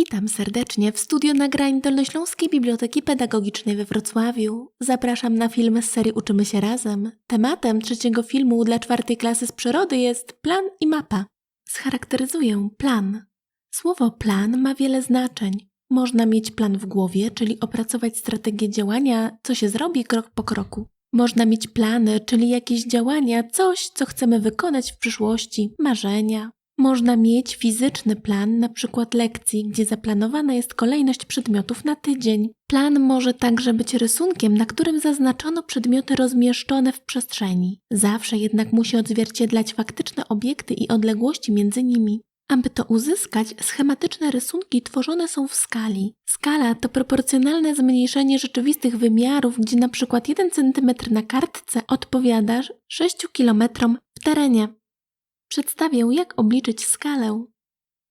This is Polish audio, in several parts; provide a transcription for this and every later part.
Witam serdecznie w studio nagrań Dolnośląskiej Biblioteki Pedagogicznej we Wrocławiu. Zapraszam na film z serii Uczymy się razem. Tematem trzeciego filmu dla czwartej klasy z przyrody jest plan i mapa. Scharakteryzuję plan. Słowo plan ma wiele znaczeń. Można mieć plan w głowie, czyli opracować strategię działania, co się zrobi krok po kroku. Można mieć plany, czyli jakieś działania, coś, co chcemy wykonać w przyszłości, marzenia. Można mieć fizyczny plan, na przykład lekcji, gdzie zaplanowana jest kolejność przedmiotów na tydzień. Plan może także być rysunkiem, na którym zaznaczono przedmioty rozmieszczone w przestrzeni. Zawsze jednak musi odzwierciedlać faktyczne obiekty i odległości między nimi. Aby to uzyskać, schematyczne rysunki tworzone są w skali. Skala to proporcjonalne zmniejszenie rzeczywistych wymiarów, gdzie przykład 1 cm na kartce odpowiada 6 km w terenie. Przedstawię, jak obliczyć skalę.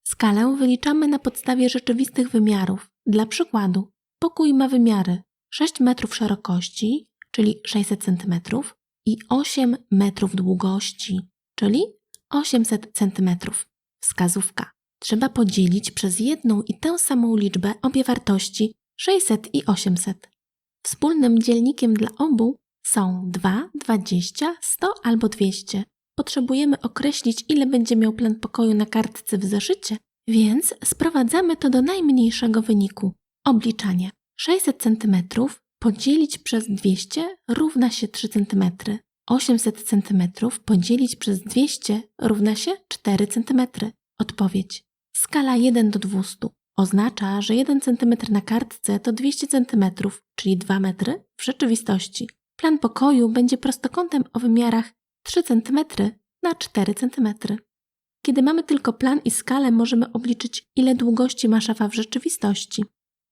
Skalę wyliczamy na podstawie rzeczywistych wymiarów. Dla przykładu, pokój ma wymiary 6 metrów szerokości, czyli 600 cm, i 8 metrów długości, czyli 800 cm. Wskazówka. Trzeba podzielić przez jedną i tę samą liczbę obie wartości 600 i 800. Wspólnym dzielnikiem dla obu są 2, 20, 100 albo 200. Potrzebujemy określić, ile będzie miał plan pokoju na kartce w zeszycie, więc sprowadzamy to do najmniejszego wyniku. Obliczanie. 600 cm podzielić przez 200 równa się 3 cm. 800 cm podzielić przez 200 równa się 4 cm. Odpowiedź. Skala 1 do 200 oznacza, że 1 cm na kartce to 200 cm, czyli 2 metry w rzeczywistości. Plan pokoju będzie prostokątem o wymiarach 3 cm na 4 cm. Kiedy mamy tylko plan i skalę, możemy obliczyć, ile długości ma szafa w rzeczywistości.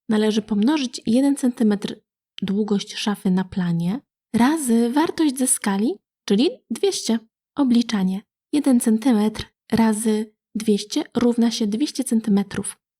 Należy pomnożyć 1 cm długość szafy na planie razy wartość ze skali, czyli 200. Obliczanie. 1 cm razy 200 równa się 200 cm,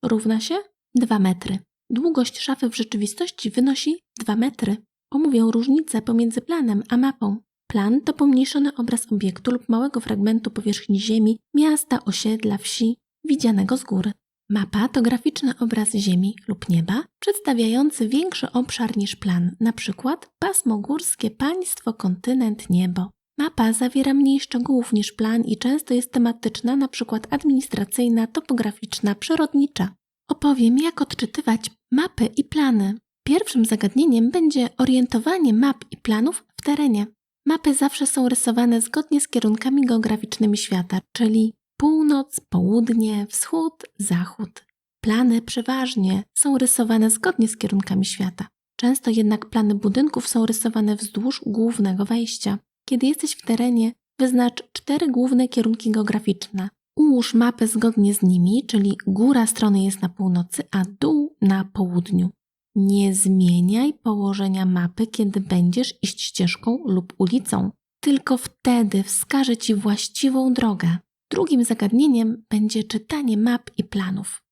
równa się 2 metry. Długość szafy w rzeczywistości wynosi 2 metry. Omówię różnicę pomiędzy planem a mapą. Plan to pomniejszony obraz obiektu lub małego fragmentu powierzchni ziemi, miasta, osiedla, wsi, widzianego z góry. Mapa to graficzny obraz ziemi lub nieba, przedstawiający większy obszar niż plan, np. pasmo górskie, państwo, kontynent, niebo. Mapa zawiera mniej szczegółów niż plan i często jest tematyczna, np. administracyjna, topograficzna, przyrodnicza. Opowiem, jak odczytywać mapy i plany. Pierwszym zagadnieniem będzie orientowanie map i planów w terenie. Mapy zawsze są rysowane zgodnie z kierunkami geograficznymi świata, czyli północ, południe, wschód, zachód. Plany przeważnie są rysowane zgodnie z kierunkami świata. Często jednak plany budynków są rysowane wzdłuż głównego wejścia. Kiedy jesteś w terenie, wyznacz cztery główne kierunki geograficzne. Ułóż mapę zgodnie z nimi, czyli góra strony jest na północy, a dół na południu. Nie zmieniaj położenia mapy, kiedy będziesz iść ścieżką lub ulicą. Tylko wtedy wskaże Ci właściwą drogę. Drugim zagadnieniem będzie czytanie map i planów.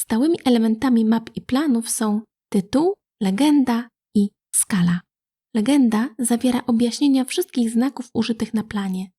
Stałymi elementami map i planów są tytuł, legenda i skala. Legenda zawiera objaśnienia wszystkich znaków użytych na planie.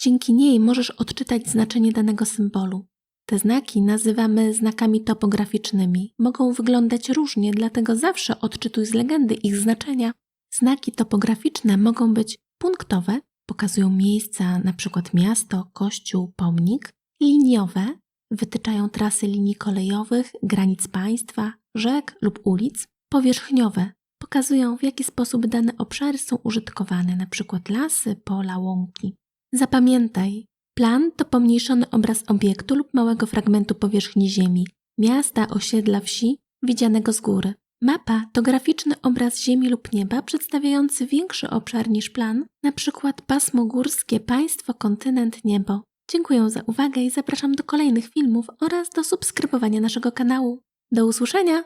Dzięki niej możesz odczytać znaczenie danego symbolu. Te znaki nazywamy znakami topograficznymi. Mogą wyglądać różnie, dlatego zawsze odczytuj z legendy ich znaczenia. Znaki topograficzne mogą być punktowe, pokazują miejsca, np. miasto, kościół, pomnik, liniowe, wytyczają trasy linii kolejowych, granic państwa, rzek lub ulic, powierzchniowe, pokazują w jaki sposób dane obszary są użytkowane, np. lasy, pola, łąki. Zapamiętaj, Plan to pomniejszony obraz obiektu lub małego fragmentu powierzchni Ziemi, miasta, osiedla, wsi, widzianego z góry. Mapa to graficzny obraz Ziemi lub nieba przedstawiający większy obszar niż plan, np. pasmo górskie, państwo, kontynent, niebo. Dziękuję za uwagę i zapraszam do kolejnych filmów oraz do subskrybowania naszego kanału. Do usłyszenia!